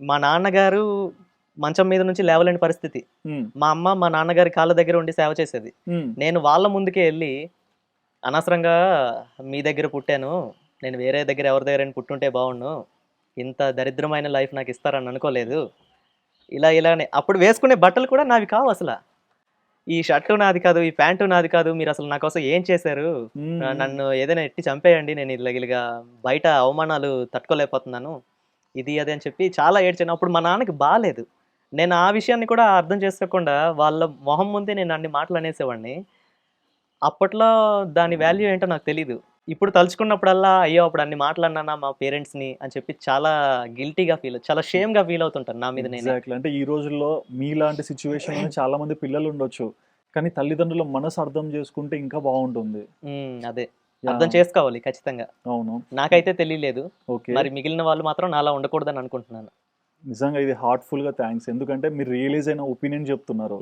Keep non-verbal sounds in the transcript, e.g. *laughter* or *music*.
మా నాన్నగారు మంచం మీద నుంచి లేవలేని పరిస్థితి. మా అమ్మ మా నాన్నగారి కాళ్ళ దగ్గర ఉండి సేవ చేసేది. నేను వాళ్ళ ముందుకే వెళ్ళి అనవసరంగా మీ దగ్గర పుట్టాను. నేను వేరే దగ్గర ఎవరి దగ్గర పుట్టుంటే బాగుండు. ఇంత దరిద్రమైన లైఫ్ నాకు ఇస్తారని అనుకోలేదు. ఇలా ఇలానే. అప్పుడు వేసుకునే బట్టలు కూడా నావి కావు అసలు. ఈ షర్టు నాది కాదు ఈ ప్యాంటు నాది కాదు. మీరు అసలు నా కోసం ఏం చేశారు? నన్ను ఏదైనా ఎట్టి చంపేయండి. నేను ఇలా ఇలాగా బయట అవమానాలు తట్టుకోలేకపోతున్నాను. ఇది అది అని చెప్పి చాలా ఏడ్చాను. అప్పుడు మా నాన్నకి బాగాలేదు నేను ఆ విషయాన్ని కూడా అర్థం చేసుకోకుండా వాళ్ళ మొహం ముందే నేను అన్ని మాటలు అనేసేవాడిని. అప్పట్లో దాని వాల్యూ ఏంటో నాకు తెలీదు. ఇప్పుడు తలుచుకున్నప్పుడల్లా అయ్యో అప్పుడు అన్ని మాట్లాడినానా మా పేరెంట్స్ని? అని చెప్పి చాలా గిల్టీగా ఫీల్ చాలా షేమ్గా ఫీల్ అవుతుంటాను నా మీద నేను. అంటే ఈ రోజుల్లో మీలాంటి సిచ్యువేషన్ *clears throat* చాలా మంది పిల్లలు ఉండొచ్చు. కానీ తల్లిదండ్రుల మనసు అర్థం చేసుకుంటే ఇంకా బాగుంటుంది. అదే. అర్థం చేసుకోవాలి ఖచ్చితంగా. అవును. నాకైతే తెలియలేదు. ఓకే. మరి మిగిలిన వాళ్ళు మాత్రం నాలా ఉండకూడదని అనుకుంటున్నాను. నిజంగా ఇది హార్ట్ఫుల్గా థ్యాంక్స్ ఎందుకంటే మీరు రియలైజ్ అయిన ఒపీనియన్ చెప్తున్నారు.